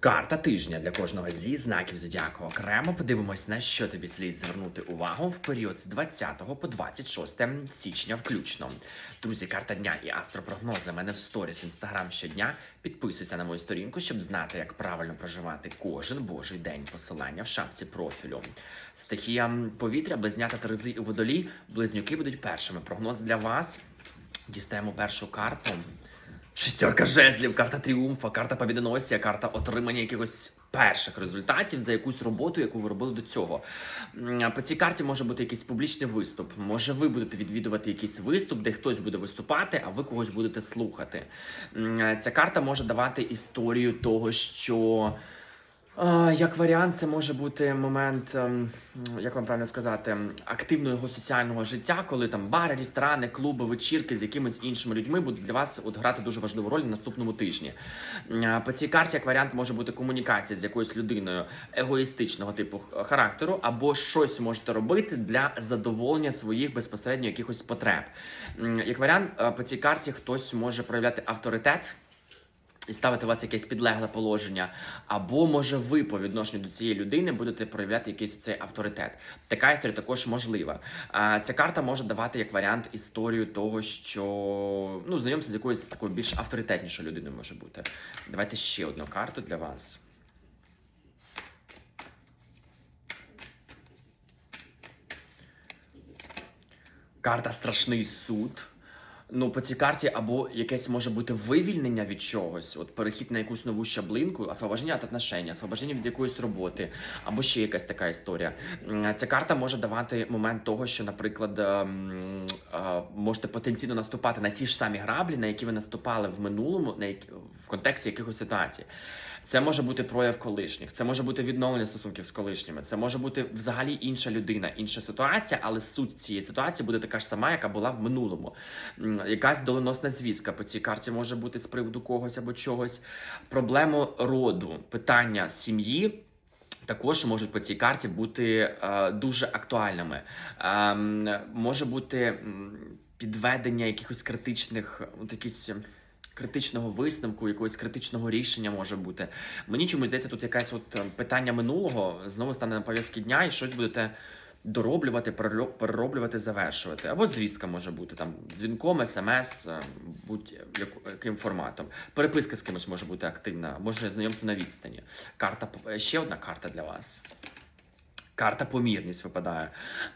Карта тижня для кожного зі знаків зодіаку. Окремо подивимось, на що тобі слід звернути увагу в період з 20 по 26 січня включно. Друзі, карта дня і астропрогнози. Мене в сторіс інстаграм щодня. Підписуйся на мою сторінку, щоб знати, як правильно проживати кожен божий день. Посилання в шапці профілю. Стихія повітря, близнята Терези і водолій. Близнюки будуть першими. Прогноз для вас. Дістаємо першу карту. Шестерка жезлів, карта тріумфа, карта побідоносія, карта отримання якихось перших результатів за якусь роботу, яку ви робили до цього. По цій карті може бути якийсь публічний виступ. Може, ви будете відвідувати якийсь виступ, де хтось буде виступати, а ви когось будете слухати. Ця карта може давати історію того, що. Як варіант, це може бути момент, ем, як вам правильно сказати, активного його соціального життя, коли там бари, ресторани, клуби, вечірки з якимись іншими людьми будуть для вас от грати дуже важливу роль на наступному тижні. По цій карті, як варіант, може бути комунікація з якоюсь людиною егоїстичного типу характеру, або щось можете робити для задоволення своїх безпосередньо якихось потреб. Як варіант, е, по цій карті хтось може проявляти авторитет і ставити вас якесь підлегле положення, або може ви по відношенню до цієї людини будете проявляти якийсь цей авторитет. Така історія також можлива. А, Ця карта може давати як варіант історію того, що ну знайомство з якоюсь такою більш авторитетнішою людиною може бути. Давайте ще одну карту для вас. Карта Страшний суд. Ну, по цій карті або якесь може бути вивільнення від чогось, от перехід на якусь нову щаблинку, освобождення від отношення, освобождення від якоїсь роботи, або ще якась така історія. Ця карта може давати момент того, що, наприклад, ем, е, можете потенційно наступати на ті ж самі граблі, на які ви наступали в минулому, на які, в контексті якихось ситуацій. Це може бути прояв колишніх, це може бути відновлення стосунків з колишніми, це може бути взагалі інша людина, інша ситуація, але суть цієї ситуації буде така ж сама, яка була в минулому. Якась доленосна звістка по цій карті може бути з приводу когось або чогось. Проблему роду, питання сім'ї. Також можуть по цій карті бути е, дуже актуальними. Е, може бути підведення якихось критичних, от якісь. ем, Критичного висновку, якогось критичного рішення може бути. Мені чомусь здається, тут якесь от е, питання минулого знову стане на пов'язки дня, і щось будете дороблювати, переро- перероблювати, завершувати. Або звістка може бути там дзвінком, смс, е, будь-яким форматом. Переписка з кимось може бути активна, може знайомство на відстані. Карта ще одна карта для вас. Карта помірність випадає.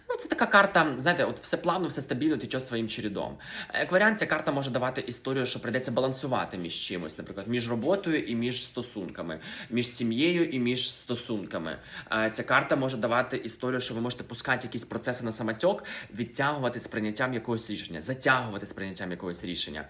Ну, це така карта, знаєте, от все плавно, все стабільно тече своїм чередом. Як варіант, ця карта може давати історію, що прийдеться балансувати між чимось, наприклад, між роботою і між стосунками, між сім'єю і між стосунками. Е, Ця карта може давати історію, що ви можете пускати якісь процеси на самотьок, відтягувати з прийняттям якогось рішення, затягувати з прийняттям якогось рішення.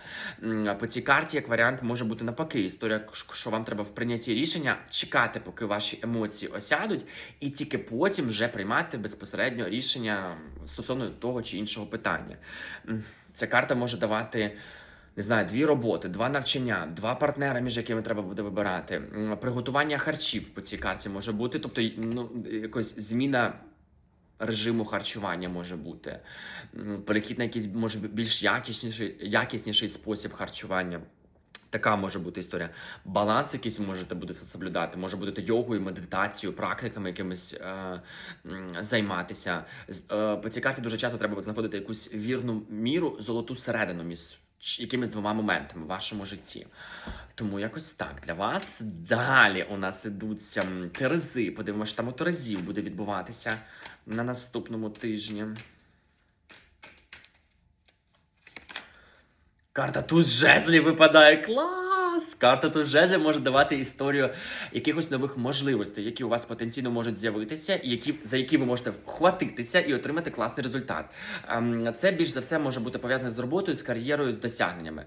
По цій карті, як варіант, може бути навпаки, історія, що вам треба в прийнятті рішення чекати, поки ваші емоції осядуть, і тільки потім вже приймати безпосередньо рішення стосовно того чи іншого питання. Ця карта може давати. Не знаю, дві роботи, два навчання, два партнери, між якими треба буде вибирати. Приготування харчів по цій карті може бути, тобто ну, якось зміна режиму харчування може бути. Перехід на якийсь може більш якісніший, якісніший спосіб харчування. Така може бути історія. Баланс якийсь можете будете соблюдати. Може будете йогою, медитацією, практиками якимись е, займатися. Е, по цій карті дуже часто треба знаходити якусь вірну міру, золоту середину між якимись двома моментами в вашому житті. Тому якось так для вас. Далі у нас ідуть м, терези. Подивимося, там у терезів буде відбуватися на наступному тижні. Карта туз жезлі випадає. Клас! Карта туз жезлів може давати історію якихось нових можливостей, які у вас потенційно можуть з'явитися, і які, за які ви можете вхватитися і отримати класний результат. Ем, Це більш за все може бути пов'язане з роботою, з кар'єрою, з досягненнями.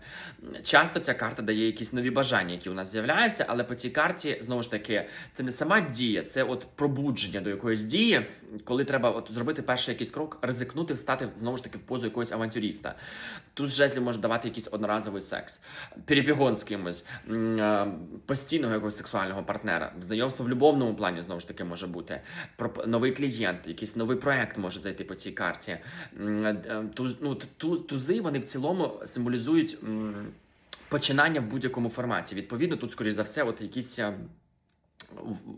Часто ця карта дає якісь нові бажання, які у нас з'являються, але по цій карті знову ж таки це не сама дія, це от пробудження до якоїсь дії, коли треба от зробити перший якийсь крок, ризикнути, встати знову ж таки в позу якогось авантюріста. Тут жезлі може давати якийсь одноразовий секс, перебігон з кимось, е, постійного якогось сексуального партнера, знайомство в любовному плані знову ж таки може бути. Новий клієнт, якийсь новий проект може зайти по цій карті. Ну, тузи вони в цілому символізують. Починання в будь-якому форматі. Відповідно, тут, скоріш за все, от якісь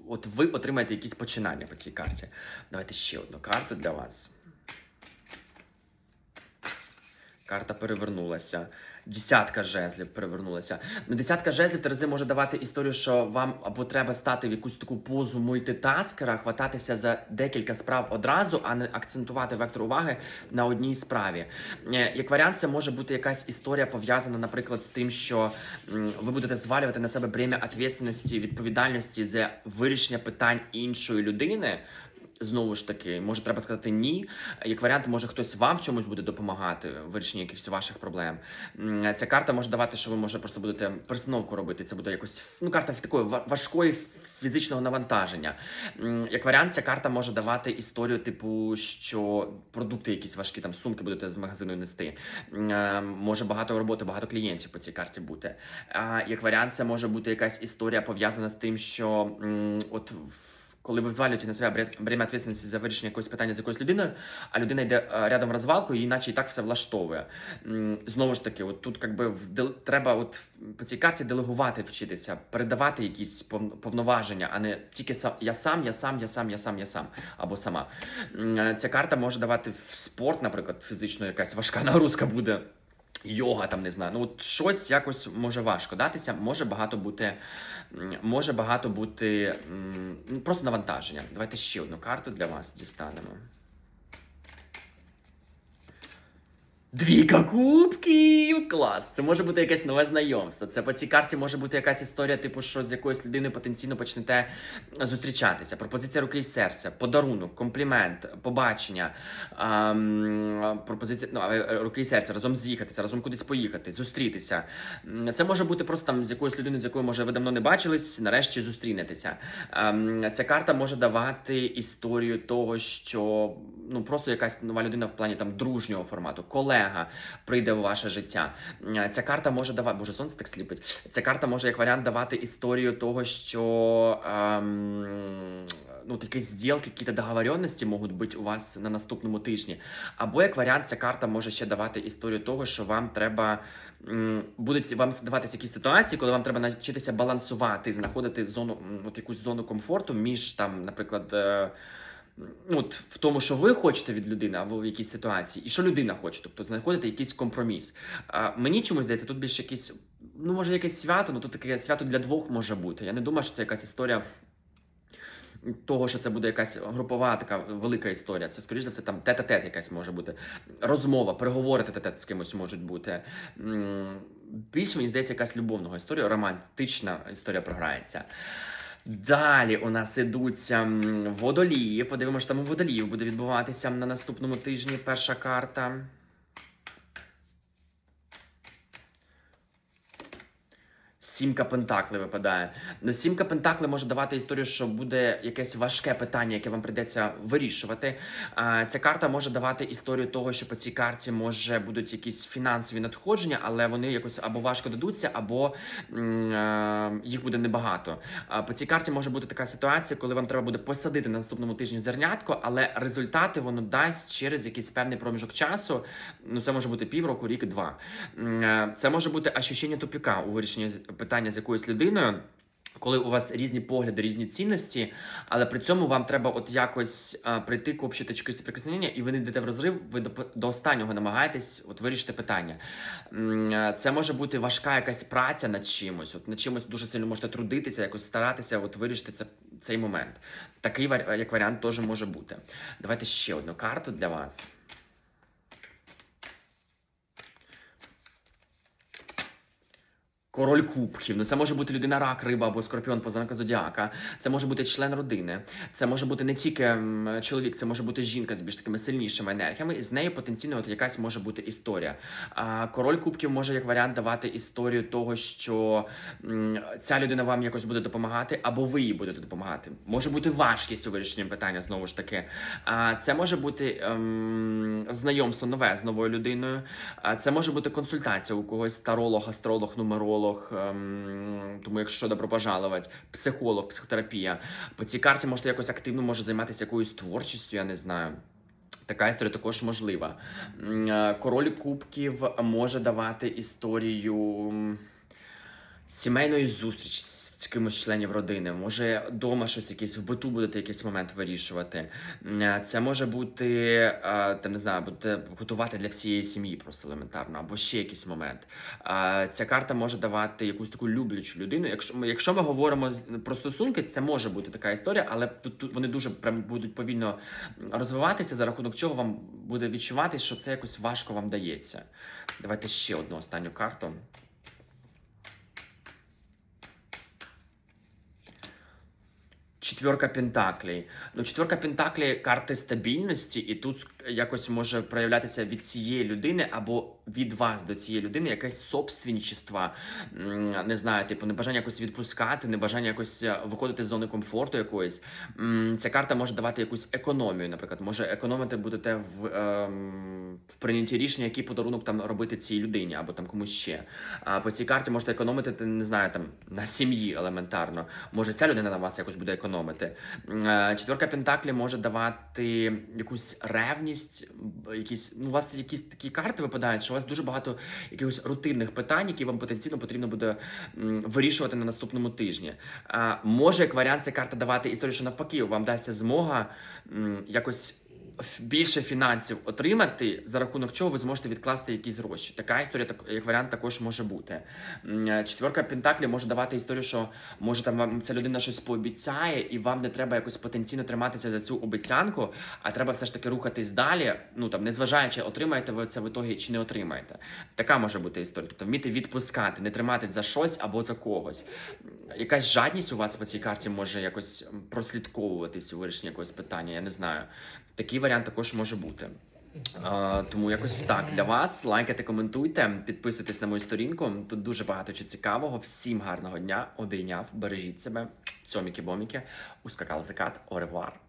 от ви отримаєте якісь починання по цій карті. Давайте ще одну карту для вас. Карта перевернулася. Десятка жезлів перевернулася. Ну, десятка жезлів Терези може давати історію, що вам або треба стати в якусь таку позу мультитаскера, хвататися за декілька справ одразу, а не акцентувати вектор уваги на одній справі. Е, Як варіант, це може бути якась історія пов'язана, наприклад, з тим, що ви будете звалювати на себе бремя відповідальності, відповідальності за вирішення питань іншої людини. Знову ж таки, може, треба сказати ні. Як варіант, може хтось вам в чомусь буде допомагати в вирішенні якихось ваших проблем. Ця карта може давати, що ви може просто будете перестановку робити. Це буде якось ну карта такої важкої фізичного навантаження. Як варіант, ця карта може давати історію, типу, що продукти якісь важкі, там сумки будете з магазину нести. Е, Може багато роботи, багато клієнтів по цій карті бути. Як варіант, це може бути якась історія пов'язана з тим, що от. Коли ви взвалюєте на себе бре- бремя відповідальності за вирішення якогось питання з якоюсь людиною, а людина йде е, рядом розвалку, і іначе і так все влаштовує. Знову ж таки, от тут якби треба от по цій карті делегувати вчитися, передавати якісь пов- повноваження, а не тільки сам я сам, я сам, я сам, я сам, я сам або сама. Е, Ця карта може давати в спорт, наприклад, фізично якась важка нагрузка буде. Йога там не знаю. Ну от щось якось може важко датися, може багато бути, може багато бути ну, просто навантаження. Давайте ще одну карту для вас дістанемо. Двійка кубків! Клас! Це може бути якесь нове знайомство. Це по цій карті може бути якась історія, типу, що з якоюсь людиною потенційно почнете зустрічатися. Пропозиція руки і серця, подарунок, комплімент, побачення, ем, пропозиція ну, е, руки і серця, разом з'їхатися, разом кудись поїхати, зустрітися. Це може бути просто там з якоюсь людиною, з якою може ви давно не бачились, нарешті зустрінетеся. Ем, Ця карта може давати історію того, що ну просто якась нова людина в плані там дружнього формату, колега прийде в ваше життя. Ця карта може давати, боже, сонце так сліпить. Ця карта може як варіант давати історію того, що ем, ну такі зділки, якісь договоренності можуть бути у вас на наступному тижні. Або як варіант, ця карта може ще давати історію того, що вам треба будуть вам даватися якісь ситуації, коли вам треба навчитися балансувати, знаходити зону, от якусь зону комфорту між там, наприклад. е, от в тому, що ви хочете від людини або в якійсь ситуації, і що людина хоче, тобто знаходити якийсь компроміс. А, мені чомусь здається, тут більше якісь, ну може якесь свято, ну тут таке свято для двох може бути. Я не думаю, що це якась історія того, що це буде якась групова така велика історія. Це, скоріш за все, там тет-а-тет якась може бути. Розмова, переговори тет-а-тет з кимось можуть бути. Більш мені здається, якась любовного історія, романтична історія програється. Далі у нас ідуться водолії. Подивимося, що там у водоліїв буде відбуватися на наступному тижні. Перша карта. Сімка Пентакли випадає. Ну, сімка Пентакли може давати історію, що буде якесь важке питання, яке вам прийдеться вирішувати. Ця карта може давати історію того, що по цій карті може будуть якісь фінансові надходження, але вони якось або важко дадуться, або їх буде небагато. По цій карті може бути така ситуація, коли вам треба буде посадити на наступному тижні зернятко, але результати воно дасть через якийсь певний проміжок часу. Ну, це може бути півроку, рік, два. Це може бути ощущення тупіка у вирішенні питання з якоюсь людиною. Коли у вас різні погляди, різні цінності, але при цьому вам треба от якось а, прийти к общій точці сприкосновення, і ви не йдете в розрив, ви до, до останнього намагаєтесь от вирішити питання. Це може бути важка якась праця над чимось. От над чимось дуже сильно можете трудитися, якось старатися от вирішити це, цей момент. Такий як варіант теж може бути. Давайте ще одну карту для вас. Король кубків. Ну це може бути людина рак, риба або скорпіон по знаку зодіака. Це може бути член родини. Це може бути не тільки чоловік, це може бути жінка з більш такими сильнішими енергіями. І з нею потенційно от якась може бути історія. А король кубків може як варіант давати історію того, що ця людина вам якось буде допомагати, або ви їй будете допомагати. Може бути важкість у вирішенні питання знову ж таки. А це може бути ем, знайомство нове з новою людиною. А Це може бути консультація у когось таролог, астролог, нумеролог. Ем, Тому, якщо добро пожаловать, психолог, психотерапія. По цій карті можете якось активно може займатися якоюсь творчістю, я не знаю. Така історія також можлива. Е, Король кубків може давати історію сімейної зустрічі, з кимось членів родини. Може, вдома щось якесь в биту будете якийсь момент вирішувати. Е, Це може бути, е, там не знаю, будете готувати для всієї сім'ї просто елементарно, або ще якийсь момент. Ця карта може давати якусь таку люблячу людину. Якщо ми, якщо ми говоримо про стосунки, це може бути така історія, але тут, тут вони дуже прям будуть повільно розвиватися, за рахунок чого вам буде відчувати, що це якось важко вам дається. Давайте ще одну останню карту. Четверка Пентаклей. Ну, четверка Пентаклей карти стабільності, і тут якось може проявлятися від цієї людини або від вас до цієї людини якесь собственничество. Не знаю, типу, небажання якось відпускати, небажання якось е, виходити з зони комфорту якоїсь. Ця карта може давати якусь економію. Наприклад, може економити будете в, ем, в прийнятті рішення, який подарунок там робити цій людині або там комусь ще. А по цій карті можете економити, не знаю, там на сім'ї елементарно. Може, ця людина на вас якось буде економити. М, е, Четверка Пентаклі може давати якусь ревність, якісь, ну, у вас якісь такі карти випадають, що у вас дуже багато якихось рутинних питань, які вам потенційно потрібно буде вирішувати на наступному тижні. Може, як варіант, ця карта давати історію, що навпаки, вам дасться змога якось. Більше фінансів отримати, за рахунок чого ви зможете відкласти якісь гроші. Така історія, так як варіант, також може бути. Е, Четверка Пентаклі може давати історію, що може там вам ця людина щось пообіцяє, і вам не треба якось потенційно триматися за цю обіцянку, а треба все ж таки рухатись далі. Ну там, незважаючи, отримаєте ви це в ітогі чи не отримаєте. Така може бути історія. Тобто вміти відпускати, не триматись за щось або за когось. Якась жадність у вас по цій карті може якось прослідковуватись у вирішенні якогось питання. Я не знаю. Такий варіант також може бути. А, тому якось так для вас. Лайкайте, коментуйте, підписуйтесь на мою сторінку. Тут дуже багато чого цікавого. Всім гарного дня. Обійняв, бережіть себе. Цьоміки-боміки. Ускакав закат. Оревуар.